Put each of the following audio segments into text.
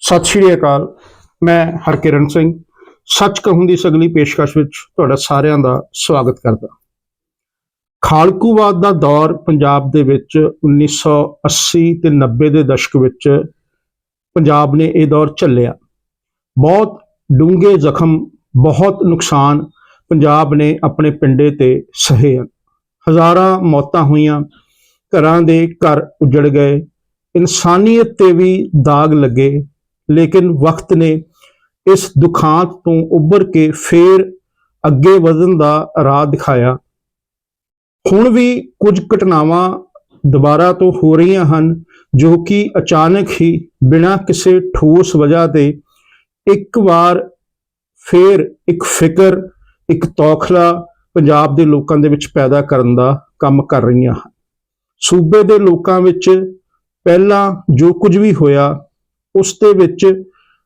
ਸਤਿ ਸ਼੍ਰੀ ਅਕਾਲ। ਮੈਂ ਹਰਕਿਰਨ ਸਿੰਘ। ਸੱਚ ਕਹੂੰ ਦੀ ਸਗਲੀ ਪੇਸ਼ਕਸ਼ ਵਿੱਚ ਤੁਹਾਡਾ ਸਾਰਿਆਂ ਦਾ ਸਵਾਗਤ ਕਰਦਾ। ਖਾਲਕੂਵਾਦ ਦਾ ਦੌਰ ਪੰਜਾਬ ਦੇ ਵਿੱਚ 1980 ਤੇ 90 ਦੇ ਦਸ਼ਕ ਵਿੱਚ ਪੰਜਾਬ ਨੇ ਇਹ ਦੌਰ ਝੱਲਿਆ। ਬਹੁਤ ਡੂੰਘੇ ਜ਼ਖਮ, ਬਹੁਤ ਨੁਕਸਾਨ ਪੰਜਾਬ ਨੇ ਆਪਣੇ ਪਿੰਡੇ ਤੇ ਸਹੇ ਹਨ। ਹਜ਼ਾਰਾਂ ਮੌਤਾਂ ਹੋਈਆਂ, ਘਰਾਂ ਦੇ ਘਰ ਉਜੜ ਗਏ, ਇਨਸਾਨੀਅਤ ਤੇ ਵੀ ਦਾਗ ਲੱਗੇ ਲੇਕਿਨ ਵਕਤ ਨੇ ਇਸ ਦੁਖਾਂਤ ਤੋਂ ਉੱਭਰ ਕੇ ਫੇਰ ਅੱਗੇ ਵਧਣ ਦਾ ਰਾਹ ਦਿਖਾਇਆ। ਹੁਣ ਵੀ ਕੁਝ ਘਟਨਾਵਾਂ ਦੁਬਾਰਾ ਤੋਂ ਹੋ ਰਹੀਆਂ ਹਨ, ਜੋ ਕਿ ਅਚਾਨਕ ਹੀ ਬਿਨਾਂ ਕਿਸੇ ਠੋਸ ਵਜ੍ਹਾ ਤੇ ਇੱਕ ਵਾਰ ਫੇਰ ਇੱਕ ਫਿਕਰ, ਇੱਕ ਤੌਖਲਾ ਪੰਜਾਬ ਦੇ ਲੋਕਾਂ ਦੇ ਵਿੱਚ ਪੈਦਾ ਕਰਨ ਦਾ ਕੰਮ ਕਰ ਰਹੀਆਂ ਹਨ। ਸੂਬੇ ਦੇ ਲੋਕਾਂ ਵਿੱਚ ਪਹਿਲਾਂ ਜੋ ਕੁਝ ਵੀ ਹੋਇਆ ਉਸ ਦੇ ਵਿੱਚ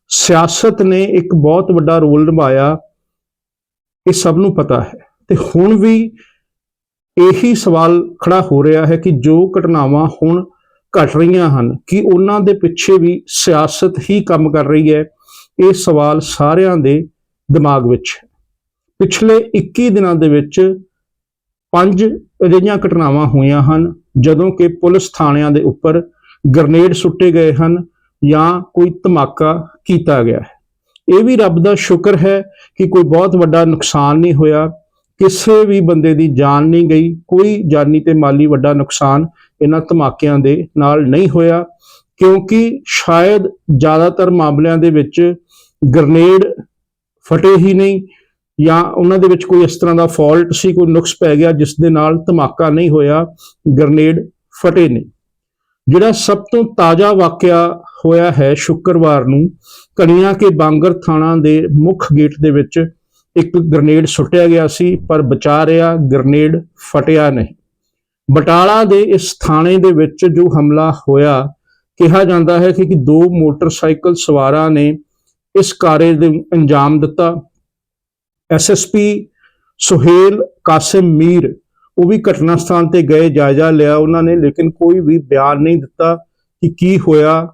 ਸਿਆਸਤ ਨੇ ਇੱਕ ਬਹੁਤ ਵੱਡਾ ਰੋਲ ਨਿਭਾਇਆ, ਇਹ ਸਭ ਨੂੰ ਪਤਾ ਹੈ। ਤੇ ਹੁਣ ਵੀ ਇਹੀ ਸਵਾਲ ਖੜਾ ਹੋ ਰਿਹਾ ਹੈ ਕਿ ਜੋ ਘਟਨਾਵਾਂ ਹੁਣ ਘਟ ਰਹੀਆਂ ਹਨ, ਕਿ ਉਹਨਾਂ ਦੇ ਪਿੱਛੇ ਵੀ ਸਿਆਸਤ ਹੀ ਕੰਮ ਕਰ ਰਹੀ ਹੈ? ਇਹ ਸਵਾਲ ਸਾਰਿਆਂ ਦੇ ਦਿਮਾਗ ਵਿੱਚ ਹੈ। ਪਿਛਲੇ 21 ਦਿਨਾਂ ਦੇ ਵਿੱਚ ਪੰਜ ਅਜਿਹੀਆਂ ਘਟਨਾਵਾਂ ਹੋਈਆਂ ਹਨ, ਜਦੋਂ ਕਿ ਪੁਲਿਸ ਥਾਣਿਆਂ ਦੇ ਉੱਪਰ ਗ੍ਰਨੇਡ ਸੁੱਟੇ ਗਏ ਹਨ ਜਾਂ ਕੋਈ ਧਮਾਕਾ ਕੀਤਾ ਗਿਆ ਹੈ। ਇਹ ਵੀ ਰੱਬ ਦਾ ਸ਼ੁਕਰ ਹੈ ਕਿ ਕੋਈ ਬਹੁਤ ਵੱਡਾ ਨੁਕਸਾਨ ਨਹੀਂ ਹੋਇਆ। ਕਿਸੇ ਵੀ ਬੰਦੇ ਦੀ ਜਾਨ ਨਹੀਂ ਗਈ। ਕੋਈ ਜਾਨੀ ਤੇ ਮਾਲੀ ਵੱਡਾ ਨੁਕਸਾਨ ਇਹਨਾਂ ਧਮਾਕਿਆਂ ਦੇ ਨਾਲ ਨਹੀਂ ਹੋਇਆ, ਕਿਉਂਕਿ ਸ਼ਾਇਦ ਜ਼ਿਆਦਾਤਰ ਮਾਮਲਿਆਂ ਦੇ ਵਿੱਚ ਗ੍ਰਨੇਡ ਫਟੇ ਹੀ ਨਹੀਂ ਜਾਂ ਉਹਨਾਂ ਦੇ ਵਿੱਚ ਕੋਈ ਇਸ ਤਰ੍ਹਾਂ ਦਾ ਫਾਲਟ ਸੀ, ਕੋਈ ਨੁਕਸ ਪੈ ਗਿਆ ਜਿਸ ਦੇ ਨਾਲ ਧਮਾਕਾ ਨਹੀਂ ਹੋਇਆ, ਗ੍ਰਨੇਡ ਫਟੇ ਨਹੀਂ। ਜਿਹੜਾ ਸਭ ਤੋਂ ਤਾਜ਼ਾ ਵਾਕਿਆ ਹੋਇਆ ਹੈ। ਸ਼ੁੱਕਰਵਾਰ ਨੂੰ ਕਣੀਆਂ ਕੇ ਬਾਂਗਰ ਥਾਣਾ ਦੇ ਮੁੱਖ ਗੇਟ ਦੇ ਵਿੱਚ ਇੱਕ ਗ੍ਰਨੇਡ ਸੁੱਟਿਆ ਗਿਆ ਸੀ, ਪਰ ਬਚਾ ਰਿਹਾ ਗ੍ਰਨੇਡ ਫਟਿਆ ਨਹੀਂ। ਬਟਾਲਾ ਦੇ ਇਸ ਥਾਣੇ ਦੇ ਵਿੱਚ ਜੋ ਹਮਲਾ ਹੋਇਆ, ਕਿਹਾ ਜਾਂਦਾ ਹੈ ਕਿ ਦੋ ਮੋਟਰਸਾਈਕਲ ਸਵਾਰਾਂ ਨੇ ਇਸ ਕਾਰਜ ਦੇ ਅੰਜਾਮ ਦਿੱਤਾ। ਐਸਐਸਪੀ ਸੁਹੇਲ ਕਾਸਿਮ ਮੀਰ, ਉਹ ਵੀ ਘਟਨਾ ਸਥਾਨ ਤੇ ਗਏ, ਜਾਇਜ਼ਾ ਲਿਆ ਉਹਨਾਂ ਨੇ, ਲੇਕਿਨ ਕੋਈ ਵੀ ਬਿਆਨ ਨਹੀਂ ਦਿੱਤਾ ਕਿ ਕੀ ਹੋਇਆ।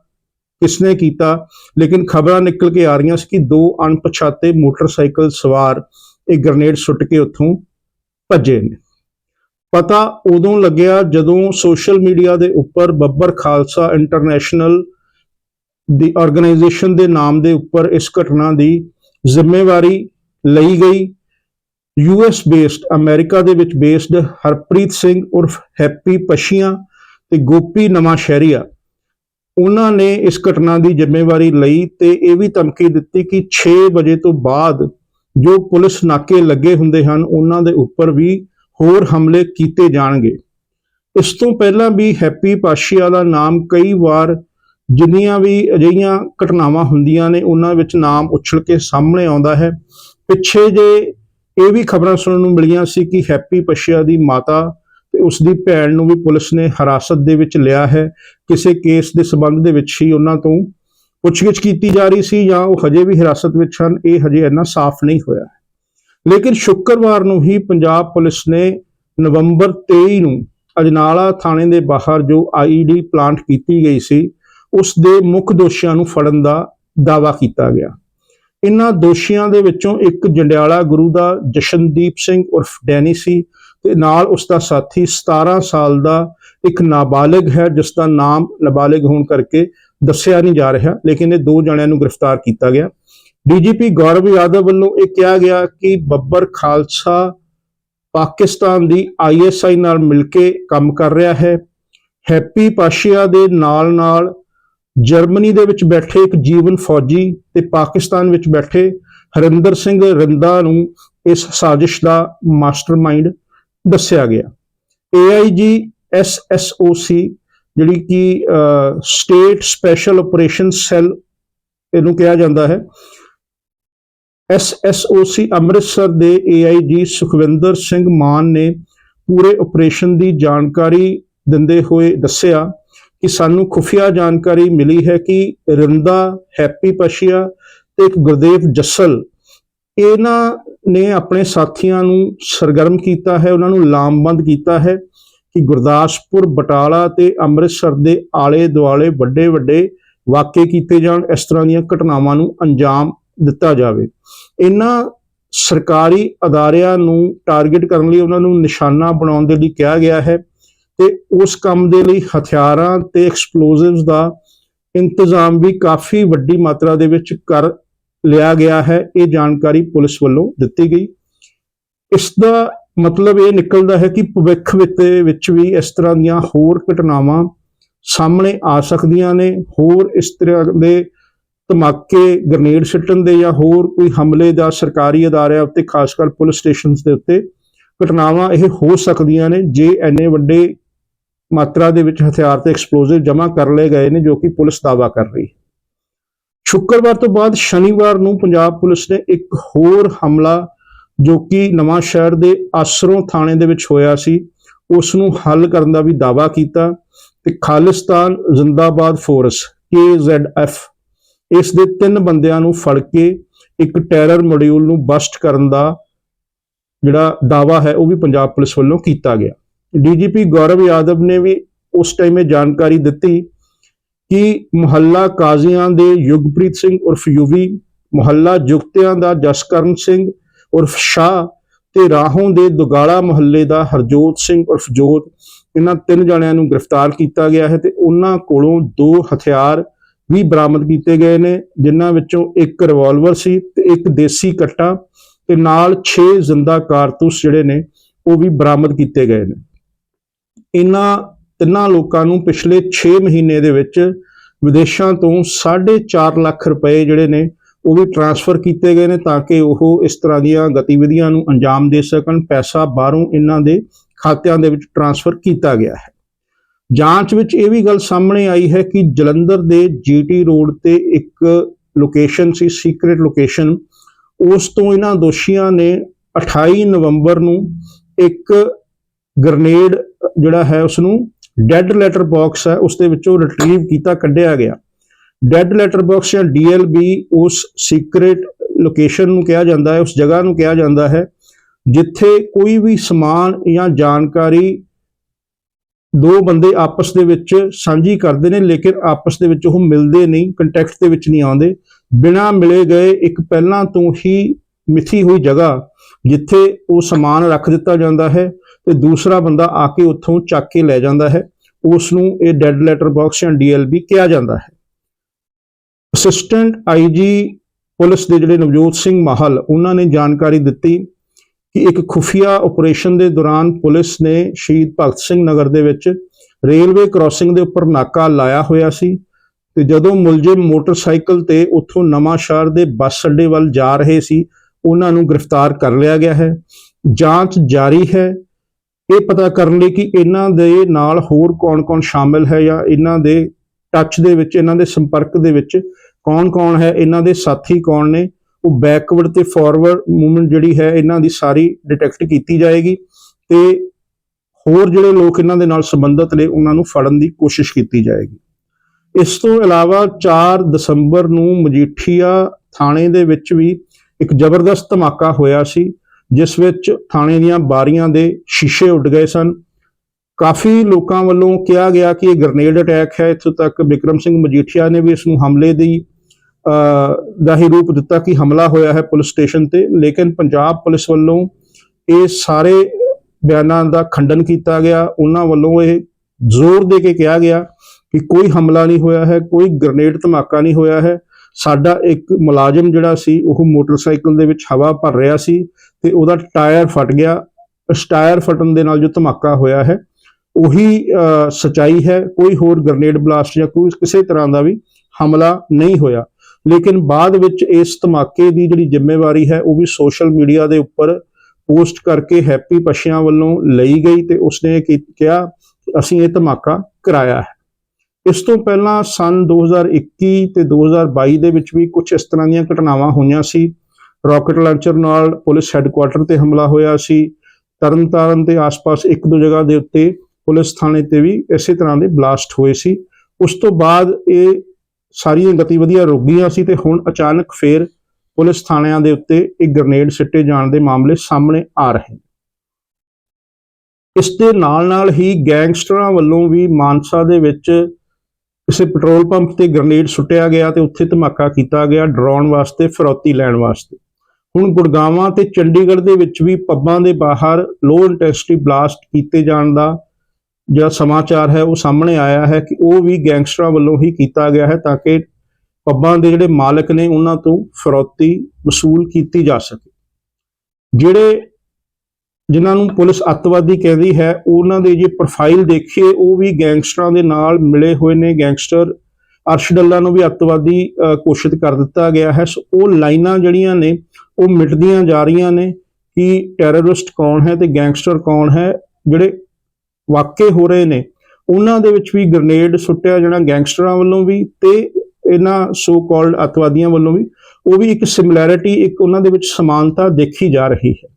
ਕਿਸਨੇ ਕੀਤਾ? ਲੇਕਿਨ ਖਬਰਾਂ ਨਿਕਲ ਕੇ ਆ ਰਹੀਆਂ ਸੀ ਕਿ ਦੋ ਅਣਪਛਾਤੇ ਮੋਟਰਸਾਈਕਲ ਸਵਾਰ ਇਹ ਗ੍ਰਨੇਡ ਸੁੱਟ ਕੇ ਉੱਥੋਂ ਭੱਜੇ ਨੇ। ਪਤਾ ਉਦੋਂ ਲੱਗਿਆ ਜਦੋਂ ਸੋਸ਼ਲ ਮੀਡੀਆ ਦੇ ਉੱਪਰ ਬੱਬਰ ਖਾਲਸਾ ਇੰਟਰਨੈਸ਼ਨਲ ਦੀ ਆਰਗੇਨਾਈਜੇਸ਼ਨ ਦੇ ਨਾਮ ਦੇ ਉੱਪਰ ਇਸ ਘਟਨਾ ਦੀ ਜ਼ਿੰਮੇਵਾਰੀ ਲਈ ਗਈ। ਯੂਐਸ ਬੇਸਡ, ਅਮਰੀਕਾ ਦੇ ਵਿੱਚ ਬੇਸਡ ਹਰਪ੍ਰੀਤ ਸਿੰਘ ਉਰਫ ਹੈਪੀ ਪਸ਼ੀਆਂ ਤੇ ਗੋਪੀ ਨਵਾਂ ਸ਼ਹਿਰੀਆ ਉਹਨਾਂ ਨੇ ਇਸ ਘਟਨਾ ਦੀ ਜ਼ਿੰਮੇਵਾਰੀ ਲਈ ਤੇ ਇਹ ਵੀ ਧਮਕੀ ਦਿੱਤੀ ਕਿ 6 ਵਜੇ ਤੋਂ ਬਾਅਦ ਜੋ ਪੁਲਿਸ ਨਾਕੇ ਲੱਗੇ ਹੁੰਦੇ ਹਨ, ਉਹਨਾਂ ਦੇ ਉੱਪਰ ਵੀ ਹੋਰ ਹਮਲੇ ਕੀਤੇ ਜਾਣਗੇ। ਇਸ ਤੋਂ ਪਹਿਲਾਂ ਵੀ ਹੈਪੀ ਪਾਸ਼ੀਆ ਦਾ ਨਾਮ ਕਈ ਵਾਰ ਜਿੰਨੀਆਂ ਵੀ ਅਜਿਹੀਆਂ ਘਟਨਾਵਾਂ ਹੁੰਦੀਆਂ ਨੇ, ਉਹਨਾਂ ਵਿੱਚ ਨਾਮ ਉਛਲ ਕੇ ਸਾਹਮਣੇ ਆਉਂਦਾ ਹੈ। ਪਿੱਛੇ ਜੇ ਇਹ ਵੀ ਖਬਰਾਂ ਸੁਣਨ ਨੂੰ ਮਿਲੀਆਂ ਸੀ ਕਿ ਹੈਪੀ ਪਸ਼ੀਆ ਦੀ ਮਾਤਾ ਤੇ ਉਸ ਦੀ ਭੈਣ ਨੂੰ ਵੀ ਪੁਲਿਸ ਨੇ ਹਿਰਾਸਤ ਦੇ ਵਿੱਚ ਲਿਆ ਹੈ। ਕਿਸੇ ਕੇਸ ਦੇ ਸਬੰਧ ਦੇ ਵਿੱਚ ਹੀ ਉਹਨਾਂ ਤੋਂ ਪੁੱਛਗਿੱਛ ਕੀਤੀ ਜਾ ਰਹੀ ਸੀ ਜਾਂ ਉਹ ਹਜੇ ਵੀ ਹਿਰਾਸਤ ਵਿੱਚ ਹਨ, ਇਹ ਹਜੇ ਇੰਨਾ ਸਾਫ਼ ਨਹੀਂ ਹੋਇਆ। ਲੇਕਿਨ ਸ਼ੁੱਕਰਵਾਰ ਨੂੰ ਹੀ ਪੰਜਾਬ ਪੁਲਿਸ ਨੇ ਨਵੰਬਰ 23 ਨੂੰ ਅਜਨਾਲਾ ਥਾਣੇ ਦੇ ਬਾਹਰ ਜੋ ਆਈਡੀ ਪਲਾਂਟ ਕੀਤੀ ਗਈ ਸੀ, ਉਸ ਦੇ ਮੁੱਖ ਦੋਸ਼ੀਆਂ ਨੂੰ ਫੜਨ ਦਾ ਦਾਅਵਾ ਕੀਤਾ ਗਿਆ। ਇਨ੍ਹਾਂ ਦੋਸ਼ੀਆਂ ਦੇ ਵਿੱਚੋਂ ਇੱਕ ਜੰਡਿਆਲਾ ਗੁਰੂ ਦਾ ਜਸ਼ਨਦੀਪ ਸਿੰਘ ਉਰਫ ਡੈਨੀ ਸੀ ਤੇ ਨਾਲ ਉਸ ਦਾ ਸਾਥੀ 17 ਸਾਲ ਦਾ ਇੱਕ ਨਾਬਾਲਗ ਹੈ ਜਿਸ ਦਾ ਨਾਮ ਨਾਬਾਲਗ ਹੋਣ ਕਰਕੇ ਦੱਸਿਆ ਨਹੀਂ ਜਾ ਰਿਹਾ, ਲੇਕਿਨ ਇਹ ਦੋ ਜਣਿਆਂ ਨੂੰ ਗ੍ਰਿਫਤਾਰ ਕੀਤਾ ਗਿਆ। ਡੀਜੀਪੀ ਗੌਰਵ ਯਾਦਵ ਵੱਲੋਂ ਇਹ ਕਿਹਾ ਗਿਆ ਕਿ ਬੱਬਰ ਖਾਲਸਾ ਪਾਕਿਸਤਾਨ ਦੀ ਆਈਐਸਆਈ ਨਾਲ ਮਿਲ ਕੇ ਕੰਮ ਕਰ ਰਿਹਾ ਹੈ। ਹੈਪੀ ਪਾਸ਼ੀਆ ਦੇ ਨਾਲ ਨਾਲ ਜਰਮਨੀ ਦੇ ਵਿੱਚ ਬੈਠੇ ਇੱਕ ਜੀਵਨ ਫੌਜੀ ਤੇ ਪਾਕਿਸਤਾਨ ਵਿੱਚ ਬੈਠੇ ਹਰਿੰਦਰ ਸਿੰਘ ਰਿੰਦਾ ਨੂੰ ਇਸ ਸਾਜ਼ਿਸ਼ ਦਾ ਮਾਸਟਰਮਾਈਂਡ ਦੱਸਿਆ ਗਿਆ। AIG SSOC ਜਿਹੜੀ ਕਿ ਸਟੇਟ ਸਪੈਸ਼ਲ ਆਪਰੇਸ਼ਨ ਸੈੱਲ ਇਹਨੂੰ ਕਿਹਾ ਜਾਂਦਾ ਹੈ। SSOC ਅੰਮ੍ਰਿਤਸਰ ਦੇ AIG ਸੁਖਵਿੰਦਰ ਸਿੰਘ ਮਾਨ ਨੇ ਪੂਰੇ ਆਪਰੇਸ਼ਨ ਦੀ ਜਾਣਕਾਰੀ ਦਿੰਦੇ ਹੋਏ ਦੱਸਿਆ ਕਿ ਸਾਨੂੰ ਖੁਫੀਆ ਜਾਣਕਾਰੀ ਮਿਲੀ ਹੈ ਕਿ ਰਿੰਦਾ ਹੈਪੀ ਪਸ਼ੀਆ ਤੇ ਇੱਕ ਗੁਰਦੇਵ ਜੱਸਲ ਇਹਨਾਂ ਨੇ ਆਪਣੇ ਸਾਥੀਆਂ ਨੂੰ ਸਰਗਰਮ ਕੀਤਾ ਹੈ, ਉਹਨਾਂ ਨੂੰ ਲਾਮਬੰਦ ਕੀਤਾ ਹੈ ਕਿ ਗੁਰਦਾਸਪੁਰ, ਬਟਾਲਾ ਤੇ ਅੰਮ੍ਰਿਤਸਰ ਦੇ ਆਲੇ ਦੁਆਲੇ ਵੱਡੇ ਵੱਡੇ ਵਾਕੇ ਕੀਤੇ ਜਾਣ, ਇਸ ਤਰ੍ਹਾਂ ਦੀਆਂ ਘਟਨਾਵਾਂ ਨੂੰ ਅੰਜਾਮ ਦਿੱਤਾ ਜਾਵੇ। ਇਹਨਾਂ ਸਰਕਾਰੀ ਅਦਾਰਿਆਂ ਨੂੰ ਟਾਰਗੇਟ ਕਰਨ ਲਈ ਉਹਨਾਂ ਨੂੰ ਨਿਸ਼ਾਨਾ ਬਣਾਉਣ ਦੇ ਲਈ ਕਿਹਾ ਗਿਆ ਹੈ ਤੇ ਉਸ ਕੰਮ ਦੇ ਲਈ ਹਥਿਆਰਾਂ ਤੇ ਐਕਸਪਲੋਸਿਵਸ ਦਾ ਇੰਤਜ਼ਾਮ ਵੀ ਕਾਫੀ ਵੱਡੀ ਮਾਤਰਾ ਦੇ ਵਿੱਚ ਕਰ ਲਿਆ ਗਿਆ ਹੈ। ਇਹ ਜਾਣਕਾਰੀ ਪੁਲਿਸ ਵੱਲੋਂ ਦਿੱਤੀ ਗਈ। ਇਸ ਦਾ ਮਤਲਬ ਇਹ ਨਿਕਲਦਾ ਹੈ ਕਿ ਭਵਿੱਖ ਵਿੱਚ ਵਿੱਚ ਵੀ ਇਸ ਤਰ੍ਹਾਂ ਦੀਆਂ ਹੋਰ ਘਟਨਾਵਾਂ ਸਾਹਮਣੇ ਆ ਸਕਦੀਆਂ ਨੇ। ਹੋਰ ਇਸ ਤਰ੍ਹਾਂ ਦੇ ਧਮਾਕੇ, ਗ੍ਰਨੇਡ ਸਿੱਟਣ ਦੇ ਜਾਂ ਹੋਰ ਕੋਈ ਹਮਲੇ ਦਾ ਸਰਕਾਰੀ ਅਦਾਰਿਆਂ ਉੱਤੇ, ਖਾਸ ਕਰ ਪੁਲਿਸ ਸਟੇਸ਼ਨਸ ਦੇ ਉੱਤੇ ਘਟਨਾਵਾਂ ਇਹ ਹੋ ਸਕਦੀਆਂ ਨੇ। ਜੇ ਐਨੇ ਵੱਡੇ ਮਾਤਰਾ ਦੇ ਵਿੱਚ ਹਥਿਆਰ ਤੇ ਐਕਸਪਲੋਸਿਵ ਜਮ੍ਹਾਂ ਕਰ ਲਏ ਗਏ ਨੇ, ਜੋ ਕਿ ਪੁਲਿਸ ਦਾਵਾ ਕਰ ਰਹੀ ਹੈ। ਸ਼ੁੱਕਰਵਾਰ ਤੋਂ ਬਾਅਦ ਸ਼ਨੀਵਾਰ ਨੂੰ ਪੰਜਾਬ ਪੁਲਿਸ ਨੇ ਇੱਕ ਹੋਰ ਹਮਲਾ, ਜੋ ਕਿ ਨਵਾਂ ਸ਼ਹਿਰ ਦੇ ਆਸਰੋਂ ਥਾਣੇ ਦੇ ਵਿੱਚ ਹੋਇਆ ਸੀ, ਉਸ ਨੂੰ ਹੱਲ ਕਰਨ ਦਾ ਵੀ ਦਾਵਾ ਕੀਤਾ ਤੇ ਖਾਲਿਸਤਾਨ ਜ਼ਿੰਦਾਬਾਦ ਫੋਰਸ KZF ਇਸ ਦੇ ਤਿੰਨ ਬੰਦਿਆਂ ਨੂੰ ਫੜ ਕੇ ਇੱਕ ਟੈਰਰ ਮੋਡਿਊਲ ਨੂੰ ਬਸਟ ਕਰਨ ਦਾ ਜਿਹੜਾ ਦਾਵਾ ਹੈ, ਉਹ ਵੀ ਪੰਜਾਬ ਪੁਲਿਸ ਵੱਲੋਂ ਕੀਤਾ ਗਿਆ। ਡੀਜੀਪੀ ਗੌਰਵ ਯਾਦਵ ਨੇ ਵੀ ਉਸ ਟਾਈਮ ਇਹ ਜਾਣਕਾਰੀ ਦਿੱਤੀ ਕਿ ਮੁਹੱਲਾ ਕਾਜ਼ੀਆਂ ਦੇ ਯੁਗਪ੍ਰੀਤ ਸਿੰਘ ਉਰਫ ਯੂਵੀ, ਮੁਹੱਲਾ ਜੁਗਤਿਆਂ ਦਾ ਜਸਕਰਨ ਸਿੰਘ ਉਰਫ ਸ਼ਾਹ ਤੇ ਰਾਹੋਂ ਦੇ ਦੁਗਾਲਾ ਮੁਹੱਲੇ ਦਾ ਹਰਜੋਤ ਸਿੰਘ ਉਰਫ ਜੋਤ, ਇਹਨਾਂ ਤਿੰਨ ਜਣਿਆਂ ਨੂੰ ਗ੍ਰਿਫਤਾਰ ਕੀਤਾ ਗਿਆ ਹੈ ਤੇ ਉਹਨਾਂ ਕੋਲੋਂ ਦੋ ਹਥਿਆਰ ਵੀ ਬਰਾਮਦ ਕੀਤੇ ਗਏ ਨੇ, ਜਿਨ੍ਹਾਂ ਵਿੱਚੋਂ ਇੱਕ ਰਿਵਾਲਵਰ ਸੀ ਤੇ ਇੱਕ ਦੇਸੀ ਕੱਟਾ ਤੇ ਨਾਲ 6 ਜ਼ਿੰਦਾ ਕਾਰਤੂਸ ਜਿਹੜੇ ਨੇ, ਉਹ ਵੀ ਬਰਾਮਦ ਕੀਤੇ ਗਏ ਨੇ। ਇਹਨਾਂ ਤਿੰਨਾਂ ਲੋਕਾਂ ਨੂੰ ਪਿਛਲੇ 6 ਮਹੀਨੇ ਦੇ ਵਿੱਚ ਵਿਦੇਸ਼ਾਂ ਤੋਂ 4.5 ਲੱਖ ਰੁਪਏ ਜਿਹੜੇ ਨੇ ਉਹ ਵੀ ਟ੍ਰਾਂਸਫਰ ਕੀਤੇ ਗਏ ਨੇ ਤਾਂ ਕਿ ਉਹ ਇਸ ਤਰ੍ਹਾਂ ਦੀਆਂ ਗਤੀਵਿਧੀਆਂ ਨੂੰ ਅੰਜਾਮ ਦੇ ਸਕਣ, ਪੈਸਾ ਬਾਹਰੋਂ ਇਹਨਾਂ ਦੇ ਖਾਤਿਆਂ ਦੇ ਵਿੱਚ ਟ੍ਰਾਂਸਫਰ ਕੀਤਾ ਗਿਆ ਹੈ। ਜਾਂਚ ਵਿੱਚ ਇਹ ਵੀ ਗੱਲ ਸਾਹਮਣੇ ਆਈ ਹੈ ਕਿ ਜਲੰਧਰ ਦੇ ਜੀਟੀ ਰੋਡ ਤੇ ਇੱਕ ਲੋਕੇਸ਼ਨ ਸੀ ਸੀਕ੍ਰੀਟ ਲੋਕੇਸ਼ਨ ਉਸ ਤੋਂ ਇਹਨਾਂ ਦੋਸ਼ੀਆਂ ਨੇ 28 ਨਵੰਬਰ ਨੂੰ ਇੱਕ ਗ੍ਰਨੇਡ ਜਿਹੜਾ ਹੈ ਉਸ ਨੂੰ ਡੈੱਡ ਲੈਟਰ ਬਾਕਸ ਹੈ, ਉਸ ਦੇ ਵਿੱਚੋਂ ਰਿਟਰੀਵ ਕੀਤਾ, ਕੱਢਿਆ ਗਿਆ। ਡੈੱਡ ਲੈਟਰ ਬਾਕਸ ਜਾਂ ਡੀਐਲਬੀ ਉਸ ਸੀਕ੍ਰੀਟ ਲੋਕੇਸ਼ਨ ਨੂੰ ਕਿਹਾ ਜਾਂਦਾ ਹੈ, ਉਸ ਜਗ੍ਹਾ ਨੂੰ ਕਿਹਾ ਜਾਂਦਾ ਹੈ, ਜਿੱਥੇ ਕੋਈ ਵੀ ਸਮਾਨ ਜਾਂ ਜਾਣਕਾਰੀ ਦੋ ਬੰਦੇ ਆਪਸ ਦੇ ਵਿੱਚ ਸਾਂਝੀ ਕਰਦੇ ਨੇ, ਲੇਕਿਨ ਆਪਸ ਦੇ ਵਿੱਚ ਉਹ ਮਿਲਦੇ ਨਹੀਂ ਕੰਟੈਕਟ ਦੇ ਵਿੱਚ ਨਹੀਂ ਆਉਂਦੇ। ਬਿਨਾਂ ਮਿਲੇ ਗਏ, ਇੱਕ ਪਹਿਲਾਂ ਤੋਂ ਹੀ ਮਿਥੀ ਹੋਈ ਜਗ੍ਹਾ, ਜਿੱਥੇ ਉਹ ਸਮਾਨ ਰੱਖ ਦਿੱਤਾ ਜਾਂਦਾ ਹੈ ਤੇ ਦੂਸਰਾ ਬੰਦਾ ਆ ਕੇ ਉੱਥੋਂ ਚੱਕ ਕੇ ਲੈ ਜਾਂਦਾ ਹੈ। ਉਸ ਨੂੰ ਇਹ ਡੈਡ ਲੈਟਰ ਬਾਕਸ ਜਾਂ ਡੀਐਲਬੀ ਕਿਹਾ ਜਾਂਦਾ ਹੈ। ਅਸਿਸਟੈਂਟ ਆਈਜੀ ਪੁਲਿਸ ਦੇ ਜਿਹੜੇ ਨਵਜੋਤ ਸਿੰਘ ਮਾਹਲ, ਉਹਨਾਂ ਨੇ ਜਾਣਕਾਰੀ ਦਿੱਤੀ ਕਿ ਇੱਕ ਖੁਫੀਆ ਆਪਰੇਸ਼ਨ ਦੇ ਦੌਰਾਨ ਪੁਲਿਸ ਨੇ ਸ਼ਹੀਦ ਭਗਤ ਸਿੰਘ ਨਗਰ ਦੇ ਵਿੱਚ ਰੇਲਵੇ ਕ੍ਰਾਸਿੰਗ ਦੇ ਉੱਪਰ ਨਾਕਾ ਲਾਇਆ ਹੋਇਆ ਸੀ ਤੇ ਜਦੋਂ ਮੁਲਜ਼ਮ ਮੋਟਰਸਾਈਕਲ ਤੇ ਉੱਥੋਂ ਨਵਾਂ ਸ਼ਹਿਰ ਦੇ ਬੱਸ ਅੱਡੇ ਵੱਲ ਜਾ ਰਹੇ ਸੀ, ਉਹਨਾਂ ਨੂੰ ਗ੍ਰਿਫਤਾਰ ਕਰ ਲਿਆ ਗਿਆ ਹੈ। ਜਾਂਚ ਜਾਰੀ ਹੈ ਇਹ ਪਤਾ ਕਰਨ ਲਈ ਕਿ ਇਹਨਾਂ ਦੇ ਨਾਲ ਹੋਰ ਕੌਣ-ਕੌਣ ਸ਼ਾਮਿਲ ਹੈ ਜਾਂ ਇਹਨਾਂ ਦੇ ਟੱਚ ਦੇ ਵਿੱਚ, ਇਹਨਾਂ ਦੇ ਸੰਪਰਕ ਦੇ ਵਿੱਚ ਕੌਣ-ਕੌਣ ਹੈ, ਇਹਨਾਂ ਦੇ ਸਾਥੀ ਕੌਣ ਨੇ, ਉਹ ਬੈਕਵਰਡ ਤੇ ਫਾਰਵਰਡ ਮੂਵਮੈਂਟ ਜਿਹੜੀ ਹੈ, ਇਹਨਾਂ ਦੀ ਸਾਰੀ ਡਿਟੈਕਟ ਕੀਤੀ ਜਾਏਗੀ ਤੇ ਹੋਰ ਜਿਹੜੇ ਲੋਕ ਇਹਨਾਂ ਦੇ ਨਾਲ ਸੰਬੰਧਿਤ ਨੇ, ਉਹਨਾਂ ਨੂੰ ਫੜਨ ਦੀ ਕੋਸ਼ਿਸ਼ ਕੀਤੀ ਜਾਏਗੀ। ਇਸ ਤੋਂ ਇਲਾਵਾ 4 ਦਸੰਬਰ ਨੂੰ ਮਜੀਠੀਆ ਥਾਣੇ ਦੇ ਵਿੱਚ ਵੀ ਇੱਕ ਜ਼ਬਰਦਸਤ ਧਮਾਕਾ ਹੋਇਆ ਸੀ। ਜਿਸ ਵਿੱਚ ਥਾਣੇ ਦੀਆਂ ਬਾਰੀਆਂ ਦੇ ਸ਼ੀਸ਼ੇ ਉੱਡ ਗਏ ਸਨ। ਕਾਫੀ ਲੋਕਾਂ ਵੱਲੋਂ ਕਿਹਾ ਗਿਆ ਕਿ ਇਹ ਗ੍ਰਨੇਡ ਅਟੈਕ ਹੈ। ਇੱਥੋਂ ਤੱਕ ਵਿਕਰਮ ਸਿੰਘ ਮਜੀਠੀਆ ਨੇ ਵੀ ਇਸ ਨੂੰ ਹਮਲੇ ਦੀ ਦਾ ਹੀ ਰੂਪ ਦਿੱਤਾ ਕਿ ਹਮਲਾ ਹੋਇਆ ਹੈ ਪੁਲਿਸ ਸਟੇਸ਼ਨ ਤੇ। ਲੇਕਿਨ ਪੰਜਾਬ ਪੁਲਿਸ ਵੱਲੋਂ ਇਹ ਸਾਰੇ ਬਿਆਨਾਂ ਦਾ ਖੰਡਨ ਕੀਤਾ ਗਿਆ। ਉਹਨਾਂ ਵੱਲੋਂ ਇਹ ਜ਼ੋਰ ਦੇ ਕੇ ਕਿਹਾ ਗਿਆ ਕਿ ਕੋਈ ਹਮਲਾ ਨਹੀਂ ਹੋਇਆ ਹੈ, ਕੋਈ ਗ੍ਰਨੇਡ ਧਮਾਕਾ ਨਹੀਂ ਹੋਇਆ ਹੈ। ਸਾਡਾ ਇੱਕ ਮੁਲਾਜ਼ਮ ਜਿਹੜਾ ਸੀ, ਉਹ ਮੋਟਰਸਾਈਕਲ ਦੇ ਵਿੱਚ ਹਵਾ ਭਰ ਰਿਹਾ ਸੀ ਤੇ ਉਹਦਾ ਟਾਇਰ ਫਟ ਗਿਆ। ਉਸ ਟਾਇਰ ਫਟਣ ਦੇ ਨਾਲ ਜੋ ਧਮਾਕਾ ਹੋਇਆ ਹੈ, ਉਹੀ ਸਚਾਈ ਹੈ। ਕੋਈ ਹੋਰ ਗ੍ਰਨੇਡ ਬਲਾਸਟ ਜਾਂ ਕੋਈ ਕਿਸੇ ਤਰ੍ਹਾਂ ਦਾ ਵੀ ਹਮਲਾ ਨਹੀਂ ਹੋਇਆ। ਲੇਕਿਨ ਬਾਅਦ ਵਿੱਚ ਇਸ ਧਮਾਕੇ ਦੀ ਜਿਹੜੀ ਜ਼ਿੰਮੇਵਾਰੀ ਹੈ, ਉਹ ਵੀ ਸੋਸ਼ਲ ਮੀਡੀਆ ਦੇ ਉੱਪਰ ਪੋਸਟ ਕਰਕੇ ਹੈਪੀ ਪਸ਼ਿਆਂ ਵੱਲੋਂ ਲਈ ਗਈ ਤੇ ਉਸਨੇ ਕਿਹਾ, ਅਸੀਂ ਇਹ ਧਮਾਕਾ ਕਰਾਇਆ ਹੈ। ਇਸ ਤੋਂ ਪਹਿਲਾਂ ਸਨ 2021 ਤੇ 2022 ਦੇ ਵਿੱਚ ਵੀ ਕੁਝ ਇਸ ਤਰ੍ਹਾਂ ਦੀਆਂ ਘਟਨਾਵਾਂ ਹੋਈਆਂ ਸੀ। ਰਾਕਟ ਲਾਂਚਰ ਨਾਲ ਪੁਲਿਸ ਹੈੱਡਕੁਆਰਟਰ ਤੇ ਹਮਲਾ ਹੋਇਆ ਸੀ। ਤਰਨਤਾਰਨ ਦੇ ਆਸ-ਪਾਸ ਇੱਕ ਦੋ ਜਗ੍ਹਾ ਦੇ ਉੱਤੇ ਪੁਲਿਸ ਥਾਣੇ ਤੇ ਵੀ ਇਸੇ ਤਰ੍ਹਾਂ ਦੇ ਬਲਾਸਟ ਹੋਏ ਸੀ। ਉਸ ਤੋਂ ਬਾਅਦ ਇਹ ਸਾਰੀਆਂ ਗਤੀਵਿਧੀਆਂ ਰੁਕ ਗਈਆਂ ਸੀ ਤੇ ਹੁਣ ਅਚਾਨਕ ਫੇਰ ਪੁਲਿਸ ਥਾਣਿਆਂ ਦੇ ਉੱਤੇ ਇੱਕ ਗ੍ਰਨੇਡ ਸਿੱਟੇ ਜਾਣ ਦੇ ਮਾਮਲੇ ਸਾਹਮਣੇ ਆ ਰਹੇ ਨੇ। ਇਸ ਦੇ ਨਾਲ ਨਾਲ ਹੀ ਗੈਂਗਸਟਰਾਂ ਵੱਲੋਂ ਵੀ ਮਾਨਸਾ ਦੇ ਵਿੱਚ ਕਿਸੇ ਪੈਟਰੋਲ ਪੰਪ ਤੇ ਗ੍ਰਨੇਡ ਸੁੱਟਿਆ ਗਿਆ ਤੇ ਉੱਥੇ ਧਮਾਕਾ ਕੀਤਾ ਗਿਆ ਡਰਾਉਣ ਵਾਸਤੇ, ਫਿਰੌਤੀ ਲੈਣ ਵਾਸਤੇ। ਹੁਣ ਗੁੜਗਾਵਾਂ ਤੇ ਚੰਡੀਗੜ੍ਹ ਦੇ ਵਿੱਚ ਵੀ ਪੱਬਾਂ ਦੇ ਬਾਹਰ ਲੋ ਇੰਟੈਂਸਿਟੀ ਬਲਾਸਟ ਕੀਤੇ ਜਾਣ ਦਾ ਜਿਹੜਾ ਸਮਾਚਾਰ ਹੈ, ਉਹ ਸਾਹਮਣੇ ਆਇਆ ਹੈ ਕਿ ਉਹ ਵੀ ਗੈਂਗਸਟਰਾਂ ਵੱਲੋਂ ਹੀ ਕੀਤਾ ਗਿਆ ਹੈ ਤਾਂ ਕਿ ਪੱਬਾਂ ਦੇ ਜਿਹੜੇ ਮਾਲਕ ਨੇ, ਉਹਨਾਂ ਤੋਂ ਫਿਰੌਤੀ ਵਸੂਲ ਕੀਤੀ ਜਾ ਸਕੇ। ਜਿਹੜੇ ਜਿਨ੍ਹਾਂ ਨੂੰ ਪੁਲਿਸ ਅੱਤਵਾਦੀ ਕਹਿੰਦੀ ਹੈ ਉਹਨਾਂ ਦੇ ਜੇ ਪ੍ਰੋਫਾਈਲ ਦੇਖੀਏ ਉਹ ਵੀ ਗੈਂਗਸਟਰਾਂ ਦੇ ਨਾਲ ਮਿਲੇ ਹੋਏ ਨੇ। ਗੈਂਗਸਟਰ ਅਰਸ਼ਡੱਲਾ ਨੂੰ ਵੀ ਅੱਤਵਾਦੀ ਅ, ਘੋਸ਼ਿਤ ਕਰ ਦਿੱਤਾ ਗਿਆ ਹੈ। ਸੋ ਉਹ ਲਾਈਨਾਂ ਜਿਹੜੀਆਂ ਨੇ ਉਹ ਮਿਟਦੀਆਂ ਜਾ ਰਹੀਆਂ ਨੇ ਕਿ ਟੈਰਰਿਸਟ ਕੌਣ ਹੈ ਤੇ ਗੈਂਗਸਟਰ ਕੌਣ ਹੈ। ਜਿਹੜੇ ਵਾਕਏ ਹੋ ਰਹੇ ਨੇ ਉਹਨਾਂ ਦੇ ਵਿੱਚ ਵੀ ਗ੍ਰਨੇਡ ਸੁੱਟਿਆ ਜਾਣਾ ਗੈਂਗਸਟਰਾਂ ਵੱਲੋਂ ਵੀ ਤੇ ਇਹਨਾਂ ਸੋ ਕਾਲਡ ਅੱਤਵਾਦੀਆਂ ਵੱਲੋਂ ਵੀ। ਉਹ ਵੀ ਇੱਕ ਸਿਮਿਲੈਰਿਟੀ ਇੱਕ ਉਹਨਾਂ ਦੇ ਵਿੱਚ ਸਮਾਨਤਾ ਦੇਖੀ ਜਾ ਰਹੀ ਹੈ।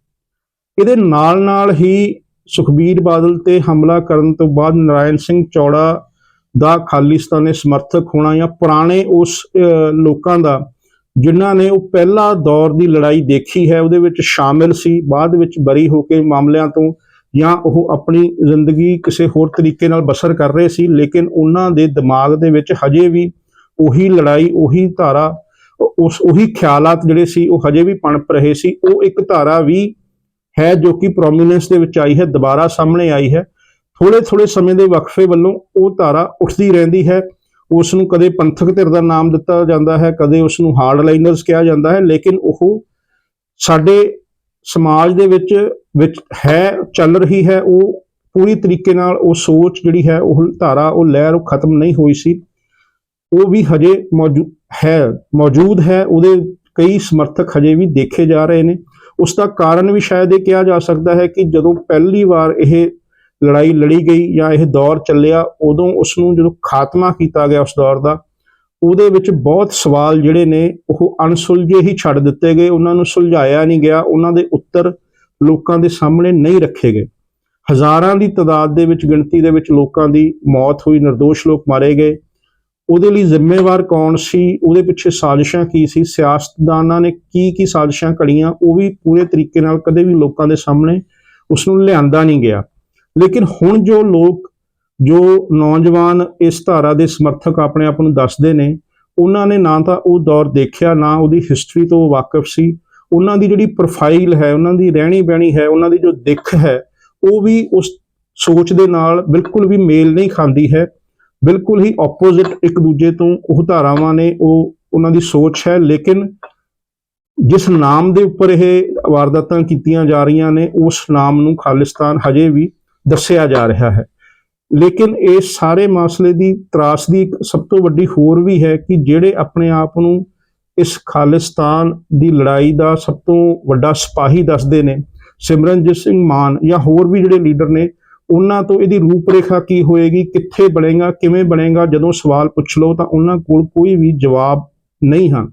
ਇਹਦੇ ਨਾਲ ਨਾਲ ਹੀ ਸੁਖਬੀਰ ਬਾਦਲ ਤੇ ਹਮਲਾ ਕਰਨ ਤੋਂ ਬਾਅਦ ਨਰਾਇਣ ਸਿੰਘ ਚੌੜਾ ਦਾ ਖਾਲਿਸਤਾਨੀ ਸਮਰਥਕ ਹੋਣਾ ਜਾਂ ਪੁਰਾਣੇ ਉਸ ਲੋਕਾਂ ਦਾ, ਜਿਨ੍ਹਾਂ ਨੇ ਉਹ ਪਹਿਲਾ ਦੌਰ ਦੀ ਲੜਾਈ ਦੇਖੀ ਹੈ, ਉਹਦੇ ਵਿੱਚ ਸ਼ਾਮਿਲ ਸੀ, ਬਾਅਦ ਵਿੱਚ ਬਰੀ ਹੋ ਕੇ ਮਾਮਲਿਆਂ ਤੋਂ ਜਾਂ ਉਹ ਆਪਣੀ ਜ਼ਿੰਦਗੀ ਕਿਸੇ ਹੋਰ ਤਰੀਕੇ ਨਾਲ ਬਸਰ ਕਰ ਰਹੇ ਸੀ, ਲੇਕਿਨ ਉਹਨਾਂ ਦੇ ਦਿਮਾਗ ਦੇ ਵਿੱਚ ਹਜੇ ਵੀ ਉਹੀ ਲੜਾਈ, ਉਹੀ ਧਾਰਾ, ਉਸ, ਉਹੀ ਖਿਆਲਾਤ ਜਿਹੜੇ ਸੀ, ਉਹ ਹਜੇ ਵੀ ਪਣਪ ਰਹੇ ਸੀ, ਉਹ ਇੱਕ ਧਾਰਾ ਵੀ ਹੈ ਜੋ ਕਿ ਪ੍ਰੋਮਿਨੈਂਸ ਦੇ ਵਿੱਚ ਆਈ ਹੈ, ਦੁਬਾਰਾ ਸਾਹਮਣੇ ਆਈ ਹੈ। ਥੋੜੇ ਥੋੜੇ ਸਮੇਂ ਦੇ ਵਕਫੇ ਵੱਲੋਂ ਉਹ ਧਾਰਾ ਉੱਠਦੀ ਰਹਿੰਦੀ ਹੈ। ਉਸ ਨੂੰ ਕਦੇ ਪੰਥਕ ਧਿਰ ਦਾ ਨਾਮ ਦਿੱਤਾ ਜਾਂਦਾ ਹੈ, ਕਦੇ ਉਸ ਨੂੰ ਹਾਰਡਲਾਈਨਰਸ ਕਿਹਾ ਜਾਂਦਾ ਹੈ, ਲੇਕਿਨ ਉਹ ਸਾਡੇ ਸਮਾਜ ਦੇ ਵਿੱਚ ਵਿੱਚ ਹੈ, ਚੱਲ ਰਹੀ ਹੈ। ਉਹ ਪੂਰੀ ਤਰੀਕੇ ਨਾਲ ਉਹ ਸੋਚ ਜਿਹੜੀ ਹੈ, ਉਹ ਧਾਰਾ, ਉਹ ਲਹਿਰ, ਉਹ ਖਤਮ ਨਹੀਂ ਹੋਈ ਸੀ। ਉਹ ਵੀ ਹਜੇ ਮੌਜੂਦ ਹੈ ਮੌਜੂਦ ਹੈ। ਉਹਦੇ ਕਈ ਸਮਰਥਕ ਹਜੇ ਵੀ ਦੇਖੇ ਜਾ ਰਹੇ ਨੇ। ਉਸ ਦਾ ਕਾਰਨ ਵੀ ਸ਼ਾਇਦ ਇਹ ਕਿਹਾ ਜਾ ਸਕਦਾ ਹੈ ਕਿ ਜਦੋਂ ਪਹਿਲੀ ਵਾਰ ਇਹ ਲੜਾਈ ਲੜੀ ਗਈ ਜਾਂ ਇਹ ਦੌਰ ਚੱਲਿਆ, ਉਦੋਂ ਉਸ ਨੂੰ ਜਦੋਂ ਖਾਤਮਾ ਕੀਤਾ ਗਿਆ ਉਸ ਦੌਰ ਦਾ, ਉਹਦੇ ਵਿੱਚ ਬਹੁਤ ਸਵਾਲ ਜਿਹੜੇ ਨੇ ਉਹ ਅਣਸੁਲਝੇ ਹੀ ਛੱਡ ਦਿੱਤੇ ਗਏ, ਉਹਨਾਂ ਨੂੰ ਸੁਲਝਾਇਆ ਨਹੀਂ ਗਿਆ, ਉਹਨਾਂ ਦੇ ਉੱਤਰ ਲੋਕਾਂ ਦੇ ਸਾਹਮਣੇ ਨਹੀਂ ਰੱਖੇ ਗਏ। ਹਜ਼ਾਰਾਂ ਦੀ ਤਾਦਾਦ ਦੇ ਵਿੱਚ, ਗਿਣਤੀ ਦੇ ਵਿੱਚ ਲੋਕਾਂ ਦੀ ਮੌਤ ਹੋਈ નિર્ਦੋਸ਼ ਲੋਕ ਮਾਰੇ ਗਏ। ਉਹਦੇ ਲਈ ਜ਼ਿੰਮੇਵਾਰ ਕੌਣ ਸੀ? ਉਹਦੇ ਪਿੱਛੇ ਸਾਜ਼ਿਸ਼ਾਂ ਕੀ ਸੀ? ਸਿਆਸਤਦਾਨਾਂ ਨੇ ਕੀ ਕੀ ਸਾਜ਼ਿਸ਼ਾਂ ਘੜੀਆਂ ਉਹ ਵੀ ਪੂਰੇ ਤਰੀਕੇ ਨਾਲ ਕਦੇ ਵੀ ਲੋਕਾਂ ਦੇ ਸਾਹਮਣੇ ਉਸ ਨੂੰ ਲਿਆਂਦਾ ਨਹੀਂ ਗਿਆ। ਲੇਕਿਨ ਹੁਣ ਜੋ ਲੋਕ, ਜੋ ਨੌਜਵਾਨ ਇਸ ਧਾਰਾ ਦੇ ਸਮਰਥਕ ਆਪਣੇ ਆਪ ਨੂੰ ਦੱਸਦੇ ਨੇ, ਉਹਨਾਂ ਨੇ ਨਾ ਤਾਂ ਉਹ ਦੌਰ ਦੇਖਿਆ, ਨਾ ਉਹਦੀ ਹਿਸਟਰੀ ਤੋਂ ਵਾਕਿਫ ਸੀ। ਉਹਨਾਂ ਦੀ ਜਿਹੜੀ ਪ੍ਰੋਫਾਈਲ ਹੈ, ਉਹਨਾਂ ਦੀ ਰਹਿਣੀ ਬਹਿਣੀ ਹੈ, ਉਹਨਾਂ ਦੀ ਜੋ ਦਿੱਖ ਹੈ, ਉਹ ਵੀ ਉਸ ਸੋਚ ਦੇ ਨਾਲ ਬਿਲਕੁਲ ਵੀ ਮੇਲ ਨਹੀਂ ਖਾਂਦੀ ਹੈ। ਬਿਲਕੁਲ ਹੀ ਆਪੋਜ਼ਿਟ ਇੱਕ ਦੂਜੇ ਤੋਂ ਉਹ ਧਾਰਾਵਾਂ ਨੇ, ਉਹ ਉਹਨਾਂ ਦੀ ਸੋਚ ਹੈ, ਲੇਕਿਨ ਜਿਸ ਨਾਮ ਦੇ ਉੱਪਰ ਇਹ ਵਾਰਦਾਤਾਂ ਕੀਤੀਆਂ ਜਾ ਰਹੀਆਂ ਨੇ, ਉਸ ਨਾਮ ਨੂੰ ਖਾਲਿਸਤਾਨ ਹਜੇ ਵੀ ਦੱਸਿਆ ਜਾ ਰਿਹਾ ਹੈ। ਲੇਕਿਨ ਇਹ ਸਾਰੇ ਮਸਲੇ ਦੀ ਤਰਾਸਦੀ ਇੱਕ ਸਭ ਤੋਂ ਵੱਡੀ ਹੋਰ ਵੀ ਹੈ ਕਿ ਜਿਹੜੇ ਆਪਣੇ ਆਪ ਨੂੰ ਇਸ ਖਾਲਿਸਤਾਨ ਦੀ ਲੜਾਈ ਦਾ ਸਭ ਤੋਂ ਵੱਡਾ ਸਿਪਾਹੀ ਦੱਸਦੇ ਨੇ, ਸਿਮਰਨਜੀਤ ਸਿੰਘ ਮਾਨ ਜਾਂ ਹੋਰ ਵੀ ਜਿਹੜੇ ਲੀਡਰ ਨੇ ਉਹਨਾਂ ਤੋਂ ਇਹਦੀ ਰੂਪਰੇਖਾ ਕੀ ਹੋਏਗੀ, ਕਿੱਥੇ ਬਣੇਗਾ, ਕਿਵੇਂ ਬਣੇਗਾ, ਜਦੋਂ ਸਵਾਲ ਪੁੱਛ ਲਓ ਤਾਂ ਉਹਨਾਂ ਕੋਲ ਕੋਈ ਵੀ ਜਵਾਬ ਨਹੀਂ ਹਨ।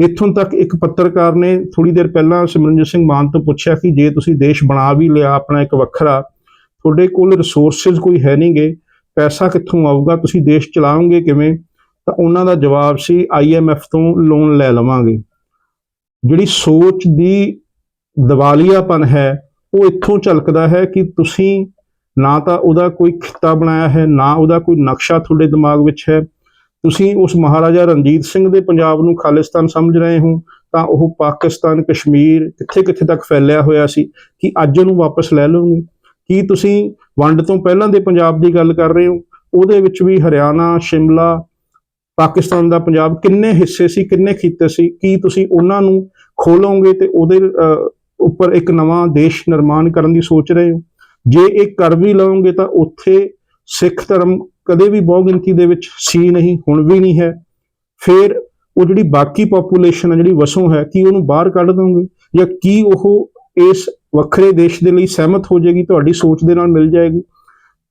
ਇੱਥੋਂ ਤੱਕ ਇੱਕ ਪੱਤਰਕਾਰ ਨੇ ਥੋੜੀ ਦੇਰ ਪਹਿਲਾਂ ਸਿਮਰਨਜੀਤ ਸਿੰਘ ਮਾਨ ਤੋਂ ਪੁੱਛਿਆ ਕਿ ਜੇ ਤੁਸੀਂ ਦੇਸ਼ ਬਣਾ ਵੀ ਲਿਆ, ਆਪਣਾ ਇੱਕ ਵੱਖਰਾ, ਤੁਹਾਡੇ ਕੋਲ ਰਿਸੋਰਸਸ ਕੋਈ ਹੈ ਨਹੀਂਗੇ ਪੈਸਾ ਕਿੱਥੋਂ ਆਊਗਾ, ਤੁਸੀਂ ਦੇਸ਼ ਚਲਾਓਗੇ ਕਿਵੇਂ? ਤਾਂ ਉਹਨਾਂ ਦਾ ਜਵਾਬ ਸੀ ਆਈਐਮਐਫ ਤੋਂ ਲੋਨ ਲੈ ਲਵਾਂਗੇ। ਜਿਹੜੀ ਸੋਚ ਦੀ ਦਿਵਾਲੀਆਪਨ ਹੈ, ਉਹ ਇੱਥੋਂ ਝਲਕਦਾ ਹੈ ਕਿ ਤੁਸੀਂ ਨਾ ਤਾਂ ਉਹਦਾ ਕੋਈ ਖਿੱਤਾ ਬਣਾਇਆ ਹੈ, ਨਾ ਉਹਦਾ ਕੋਈ ਨਕਸ਼ਾ ਤੁਹਾਡੇ ਦਿਮਾਗ ਵਿੱਚ ਹੈ। ਤੁਸੀਂ ਉਸ ਮਹਾਰਾਜਾ ਰਣਜੀਤ ਸਿੰਘ ਦੇ ਪੰਜਾਬ ਨੂੰ ਖਾਲਿਸਤਾਨ ਸਮਝ ਰਹੇ ਹੋ, ਤਾਂ ਉਹ ਪਾਕਿਸਤਾਨ, ਕਸ਼ਮੀਰ ਕਿੱਥੇ ਕਿੱਥੇ ਤੱਕ ਫੈਲਿਆ ਹੋਇਆ ਸੀ, ਕਿ ਅੱਜ ਉਹਨੂੰ ਵਾਪਸ ਲੈ ਲਓਗੇ? ਕੀ ਤੁਸੀਂ ਵੰਡ ਤੋਂ ਪਹਿਲਾਂ ਦੇ ਪੰਜਾਬ ਦੀ ਗੱਲ ਕਰ ਰਹੇ ਹੋ? ਉਹਦੇ ਵਿੱਚ ਵੀ ਹਰਿਆਣਾ, ਸ਼ਿਮਲਾ, ਪਾਕਿਸਤਾਨ ਦਾ ਪੰਜਾਬ ਕਿੰਨੇ ਹਿੱਸੇ ਸੀ, ਕਿੰਨੇ ਖਿੱਤੇ ਸੀ, ਕੀ ਤੁਸੀਂ ਉਹਨਾਂ ਨੂੰ ਖੋਲੋਗੇ ਤੇ ਉਹਦੇ ਉੱਪਰ ਇੱਕ ਨਵਾਂ ਦੇਸ਼ ਨਿਰਮਾਣ ਕਰਨ ਦੀ ਸੋਚ ਰਹੇ ਹੋ? ਜੇ ਇਹ ਕਰ ਵੀ ਲਓਗੇ ਤਾਂ ਉੱਥੇ ਸਿੱਖ ਧਰਮ ਕਦੇ ਵੀ ਬਹੁ ਗਿਣਤੀ ਦੇ ਵਿੱਚ ਸੀ ਨਹੀਂ, ਹੁਣ ਵੀ ਨਹੀਂ ਹੈ। ਫਿਰ ਉਹ ਜਿਹੜੀ ਬਾਕੀ ਪੋਪੂਲੇਸ਼ਨ ਹੈ ਜਿਹੜੀ ਵਸੋਂ ਹੈ, ਕੀ ਉਹਨੂੰ ਬਾਹਰ ਕੱਢ ਦੋਗੇ ਜਾਂ ਕੀ ਉਹ ਇਸ ਵੱਖਰੇ ਦੇਸ਼ ਦੇ ਲਈ ਸਹਿਮਤ ਹੋ ਜਾਏਗੀ, ਤੁਹਾਡੀ ਸੋਚ ਦੇ ਨਾਲ ਮਿਲ ਜਾਏਗੀ?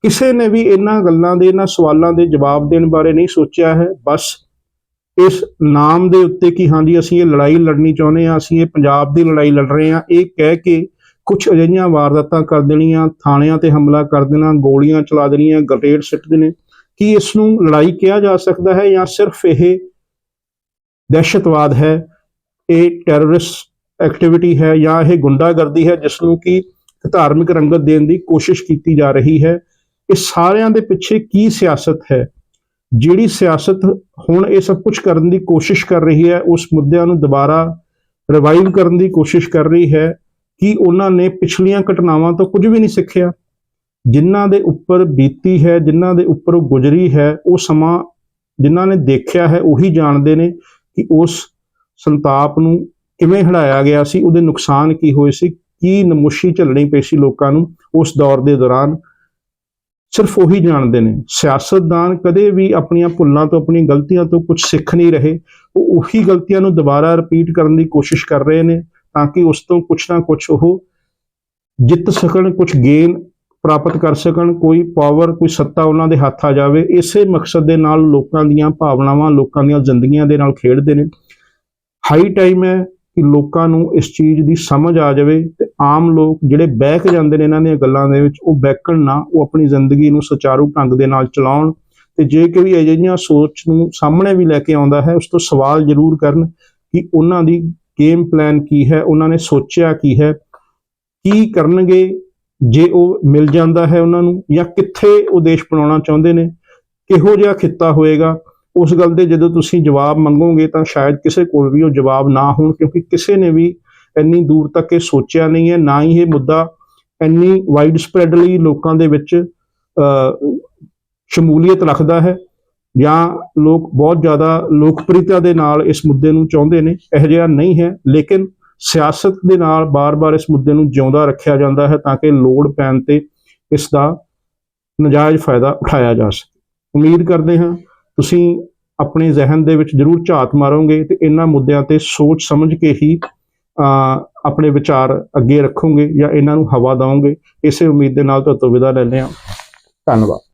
ਕਿਸੇ ਨੇ ਵੀ ਇਹਨਾਂ ਗੱਲਾਂ ਦੇ, ਇਹਨਾਂ ਸਵਾਲਾਂ ਦੇ ਜਵਾਬ ਦੇਣ ਬਾਰੇ ਨਹੀਂ ਸੋਚਿਆ ਹੈ। ਬਸ ਇਸ ਨਾਮ ਦੇ ਉੱਤੇ ਕਿ ਹਾਂਜੀ, ਅਸੀਂ ਇਹ ਲੜਾਈ ਲੜਨੀ ਚਾਹੁੰਦੇ ਹਾਂ, ਅਸੀਂ ਇਹ ਪੰਜਾਬ ਦੀ ਲੜਾਈ ਲੜ ਰਹੇ ਹਾਂ, ਇਹ ਕਹਿ ਕੇ ਕੁਝ ਅਜਿਹੀਆਂ ਵਾਰਦਾਤਾਂ ਕਰ ਦੇਣੀਆਂ, ਥਾਣਿਆਂ ਤੇ ਹਮਲਾ ਕਰ ਦੇਣਾ, ਗੋਲੀਆਂ ਚਲਾ ਦੇਣੀਆਂ, ਗ੍ਰੇਨੇਡ ਸਿੱਟ ਦੇਣੇ, ਕੀ ਇਸ ਨੂੰ ਲੜਾਈ ਕਿਹਾ ਜਾ ਸਕਦਾ ਹੈ ਜਾਂ ਸਿਰਫ ਇਹ ਦਹਿਸ਼ਤਵਾਦ ਹੈ? ਇਹ ਟੈਰਰਿਸਟ ਐਕਟੀਵਿਟੀ ਹੈ ਜਾਂ ਇਹ ਗੁੰਡਾਗਰਦੀ ਹੈ ਜਿਸ ਨੂੰ ਕਿ ਧਾਰਮਿਕ ਰੰਗਤ ਦੇਣ ਦੀ ਕੋਸ਼ਿਸ਼ ਕੀਤੀ ਜਾ ਰਹੀ ਹੈ? ਇਹ ਸਾਰਿਆਂ ਦੇ ਪਿੱਛੇ ਕੀ ਸਿਆਸਤ ਹੈ? ਜਿਹੜੀ ਸਿਆਸਤ ਹੁਣ ਇਹ ਸਭ ਕੁਝ ਕਰਨ ਦੀ ਕੋਸ਼ਿਸ਼ ਕਰ ਰਹੀ ਹੈ, ਉਸ ਮੁੱਦਿਆਂ ਨੂੰ ਦੁਬਾਰਾ ਰਿਵਾਈਵ ਕਰਨ ਦੀ ਕੋਸ਼ਿਸ਼ ਕਰ ਰਹੀ ਹੈ ਕਿ ਉਹਨਾਂ ਨੇ ਪਿਛਲੀਆਂ ਘਟਨਾਵਾਂ ਤੋਂ ਕੁਝ ਵੀ ਨਹੀਂ ਸਿੱਖਿਆ। ਜਿਨ੍ਹਾਂ ਦੇ ਉੱਪਰ ਬੀਤੀ ਹੈ, ਜਿਨ੍ਹਾਂ ਦੇ ਉੱਪਰ ਉਹ ਗੁਜ਼ਰੀ ਹੈ, ਉਹ ਸਮਾਂ ਜਿਨ੍ਹਾਂ ਨੇ ਦੇਖਿਆ ਹੈ, ਉਹੀ ਜਾਣਦੇ ਨੇ ਕਿ ਉਸ ਸੰਤਾਪ ਨੂੰ ਕਿਵੇਂ ਹੜਾਇਆ ਗਿਆ ਸੀ, ਉਹਦੇ ਨੁਕਸਾਨ ਕੀ ਹੋਏ ਸੀ, ਕੀ ਨਮੋਸ਼ੀ ਝੱਲਣੀ ਪਈ ਸੀ ਲੋਕਾਂ ਨੂੰ ਉਸ ਦੌਰ ਦੇ ਦੌਰਾਨ। ਸਿਰਫ ਉਹੀ ਜਾਣਦੇ ਨੇ। ਸਿਆਸਤਦਾਨ ਕਦੇ ਵੀ ਆਪਣੀਆਂ ਭੁੱਲਾਂ ਤੋਂ, ਆਪਣੀਆਂ ਗਲਤੀਆਂ ਤੋਂ ਕੁਝ ਸਿੱਖ ਨਹੀਂ ਰਹੇ। ਉਹ ਉਹੀ ਗਲਤੀਆਂ ਨੂੰ ਦੁਬਾਰਾ ਰਿਪੀਟ ਕਰਨ ਦੀ ਕੋਸ਼ਿਸ਼ ਕਰ ਰਹੇ ਨੇ। ਤਾਂ ਕਿ ਉਸ ਤੋਂ ਕੁਛ ਨਾ ਕੁਛ ਉਹ ਜਿੱਤ ਸਕਣ, ਕੁਛ ਗੇਨ ਪ੍ਰਾਪਤ ਕਰ ਸਕਣ, ਕੋਈ ਪਾਵਰ ਕੋਈ ਸੱਤਾ ਉਹਨਾਂ ਦੇ ਹੱਥ ਆ ਜਾਵੇ। ਇਸੇ ਮਕਸਦ ਦੇ ਨਾਲ ਲੋਕਾਂ ਦੀਆਂ ਭਾਵਨਾਵਾਂ, ਲੋਕਾਂ ਦੀਆਂ ਜ਼ਿੰਦਗੀਆਂ ਦੇ ਨਾਲ ਖੇਡਦੇ ਨੇ। ਹਾਈ ਟਾਈਮ ਹੈ ਕਿ ਲੋਕਾਂ ਨੂੰ ਇਸ ਚੀਜ਼ ਦੀ ਸਮਝ ਆ ਜਾਵੇ ਤੇ ਆਮ ਲੋਕ ਜਿਹੜੇ ਬਹਿਕ ਜਾਂਦੇ ਨੇ ਇਹਨਾਂ ਦੀਆਂ ਗੱਲਾਂ ਦੇ ਵਿੱਚ, ਉਹ ਬਹਿਕਣ ਨਾ, ਉਹ ਆਪਣੀ ਜ਼ਿੰਦਗੀ ਨੂੰ ਸੁਚਾਰੂ ਢੰਗ ਦੇ ਨਾਲ ਚਲਾਉਣ। ਤੇ ਜੇ ਕੋਈ ਅਜਿਹੀਆਂ ਸੋਚ ਨੂੰ ਸਾਹਮਣੇ ਵੀ ਲੈ ਕੇ ਆਉਂਦਾ ਹੈ, ਉਸ ਤੋਂ ਸਵਾਲ ਜ਼ਰੂਰ ਕਰਨ ਕਿ ਉਹਨਾਂ ਦੀ ਗੇਮ ਪਲਾਨ ਕੀ ਹੈ ਉਹਨਾਂ ਨੇ ਸੋਚਿਆ ਕੀ ਹੈ ਕੀ ਕਰਨਗੇ ਜੇ ਉਹ ਮਿਲ ਜਾਂਦਾ ਹੈ ਉਹਨਾਂ ਨੂੰ ਜਾਂ ਕਿੱਥੇ ਉਹ ਦੇਸ਼ ਬਣਾਉਣਾ ਚਾਹੁੰਦੇ ਨੇ ਕਿਹੋ ਜਿਹਾ ਖਿੱਤਾ ਹੋਏਗਾ। ਉਸ ਗੱਲ ਦੇ ਜਦੋਂ ਤੁਸੀਂ ਜਵਾਬ ਮੰਗੋਗੇ ਤਾਂ ਸ਼ਾਇਦ ਕਿਸੇ ਕੋਲ ਵੀ ਉਹ ਜਵਾਬ ਨਾ ਹੋਣ ਕਿਉਂਕਿ ਕਿਸੇ ਨੇ ਵੀ ਇੰਨੀ ਦੂਰ ਤੱਕ ਇਹ ਸੋਚਿਆ ਨਹੀਂ ਹੈ ਨਾ ਹੀ ਇਹ ਮੁੱਦਾ ਇੰਨੀ ਵਾਈਡ ਸਪਰੈਡਲੀ ਲੋਕਾਂ ਦੇ ਵਿੱਚ ਅ, ਸ਼ਮੂਲੀਅਤ ਰੱਖਦਾ ਹੈ। ਜਾਂ ਲੋਕ ਬਹੁਤ ਜ਼ਿਆਦਾ ਲੋਕਪ੍ਰਿਯਤਾ ਦੇ ਨਾਲ ਇਸ ਮੁੱਦੇ ਨੂੰ ਚਾਹੁੰਦੇ ਨੇ, ਇਹ ਜਿਹਾ ਨਹੀਂ ਹੈ। ਲੇਕਿਨ ਸਿਆਸਤ ਦੇ ਨਾਲ ਬਾਰ-ਬਾਰ ਇਸ ਮੁੱਦੇ ਨੂੰ ਜਿਉਂਦਾ ਰੱਖਿਆ ਜਾਂਦਾ ਹੈ ਤਾਂ ਕਿ ਲੋੜ ਪੈਣ ਤੇ ਇਸ ਦਾ ਨਜਾਇਜ਼ ਫਾਇਦਾ ਉਠਾਇਆ ਜਾ ਸਕੇ। ਉਮੀਦ ਕਰਦੇ ਹਾਂ ਤੁਸੀਂ ਆਪਣੇ ਜ਼ਿਹਨ ਦੇ ਵਿੱਚ ਜ਼ਰੂਰ ਝਾਤ ਮਾਰੋਗੇ ਤੇ ਇਹਨਾਂ ਮੁੱਦਿਆਂ ਤੇ ਸੋਚ ਸਮਝ ਕੇ ਹੀ ਆਪਣੇ ਵਿਚਾਰ ਅੱਗੇ ਰੱਖੋਗੇ ਜਾਂ ਇਹਨਾਂ ਨੂੰ ਹਵਾ ਦਿਓਗੇ ਇਸੇ ਉਮੀਦ ਦੇ ਨਾਲ ਤੁਹਾਡੇ ਤੋਂ ਵਿਦਾ ਲੈਂਦੇ ਹਾਂ। ਧੰਨਵਾਦ।